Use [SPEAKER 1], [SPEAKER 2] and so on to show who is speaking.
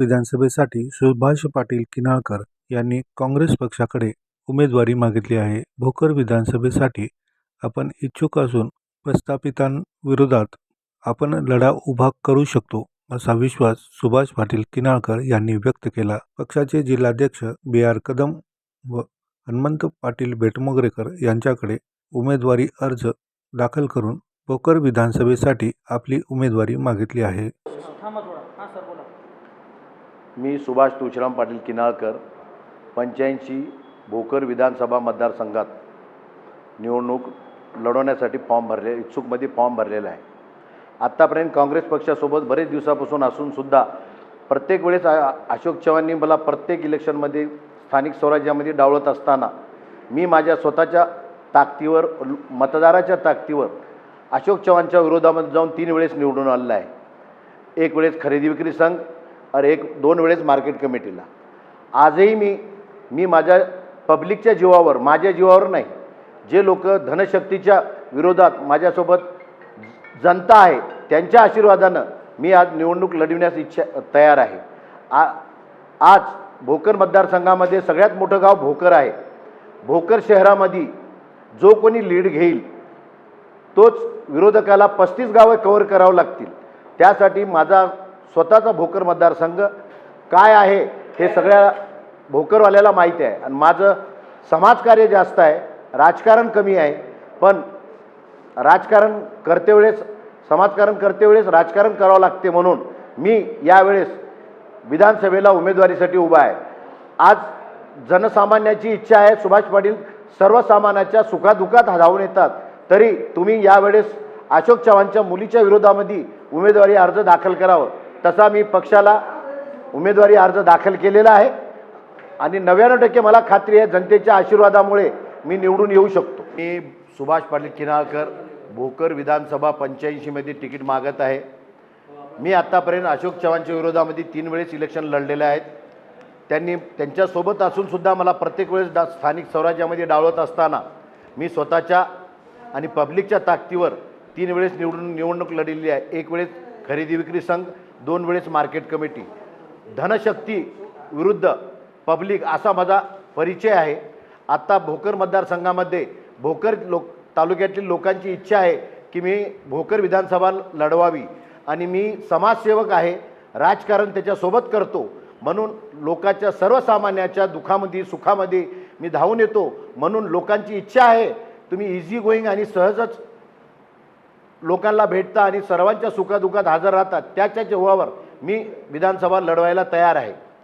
[SPEAKER 1] विधानसभेसाठी सुभाष पाटील किनाळकर यांनी काँग्रेस पक्षाकडे उमेदवारी मागितली आहे. भोकर विधानसभेसाठी आपण इच्छुक असून प्रस्थापितांविरोधात आपण लढा उभा करू शकतो असा विश्वास सुभाष पाटील किनाळकर यांनी व्यक्त केला. पक्षाचे जिल्हाध्यक्ष बी. आर. कदम व हनुमंत पाटील बेटमोगरेकर यांच्याकडे उमेदवारी अर्ज दाखल करून भोकर विधानसभेसाठी आपली उमेदवारी मागितली आहे.
[SPEAKER 2] मी सुभाष तुळशीराम पाटील किनाळकर पंच्याऐंशी भोकर विधानसभा मतदारसंघात निवडणूक लढवण्यासाठी फॉर्म भरले इच्छुकमध्ये फॉर्म भरलेला आहे. आत्तापर्यंत काँग्रेस पक्षासोबत बरेच दिवसापासून असूनसुद्धा प्रत्येक वेळेस अशोक चव्हाणनी मला प्रत्येक इलेक्शनमध्ये स्थानिक स्वराज्यामध्ये डावळत असताना मी माझ्या स्वतःच्या ताकदीवर मतदाराच्या ताकदीवर अशोक चव्हाणच्या विरोधामध्ये जाऊन तीन वेळेस निवडून आलेला आहे. एक वेळेस खरेदी विक्री संघ अरे एक दोन वेळेस मार्केट कमिटीला आजही मी मी माझ्या पब्लिकच्या जीवावर माझ्या जीवावर नाही जे लोक धनशक्तीच्या विरोधात माझ्यासोबत जनता आहे त्यांच्या आशीर्वादानं मी आज निवडणूक लढविण्यास इच्छा तयार आहे. आ आज भोकर मतदारसंघामध्ये सगळ्यात मोठं गाव भोकर आहे. भोकर शहरामध्ये जो कोणी लीड घेईल तोच विरोधकाला पस्तीस गावं कव्हर करावं लागतील. त्यासाठी माझा स्वतःचा भोकर मतदारसंघ काय आहे हे सगळ्या भोकरवाल्याला माहिती आहे. आणि माझं समाजकार्य जास्त आहे राजकारण कमी आहे पण राजकारण करते वेळेस समाजकारण करते वेळेस राजकारण करावं लागते म्हणून मी यावेळेस विधानसभेला उमेदवारीसाठी उभा आहे. आज जनसामान्याची इच्छा आहे सुभाष पाटील सर्वसामान्याच्या सुखादुखात धावून येतात. तरी तुम्ही यावेळेस अशोक चव्हाणच्या मुलीच्या विरोधामध्ये उमेदवारी अर्ज दाखल करावं. तसा मी पक्षाला उमेदवारी अर्ज दाखल केलेला आहे. आणि नव्याण्णव टक्के मला खात्री आहे जनतेच्या आशीर्वादामुळे मी निवडून येऊ शकतो. मी सुभाष पाटील किनाळकर भोकर विधानसभा पंच्याऐंशीमध्ये तिकीट मागत आहे. मी आत्तापर्यंत अशोक चव्हाणच्या विरोधामध्ये तीन वेळेस इलेक्शन लढलेले आहेत. त्यांनी त्यांच्यासोबत असूनसुद्धा मला प्रत्येक वेळेस डा स्थानिक स्वराज्यामध्ये डावळत असताना मी स्वतःच्या आणि पब्लिकच्या ताकदीवर तीन वेळेस निवडून निवडणूक लढलेली आहे. एक वेळेस खरेदी विक्री संघ दोन वेळेस मार्केट कमिटी. धनशक्ती विरुद्ध पब्लिक असा माझा परिचय आहे. आत्ता भोकर मतदारसंघामध्ये भोकर लोक तालुक्यातील लोकांची इच्छा आहे की मी भोकर विधानसभा लढवावी. आणि मी समाजसेवक आहे राजकारण त्याच्यासोबत करतो. म्हणून लोकांच्या सर्वसामान्याच्या दुःखामध्ये सुखामध्ये मी धावून येतो. म्हणून लोकांची इच्छा आहे तुम्ही इझी गोईंग आणि सहजच लोकांना भेटता आणि सर्वांच्या सुखादुखात हजर राहतात त्याच्या जेव्हावर मी विधानसभा लढवायला तयार आहे.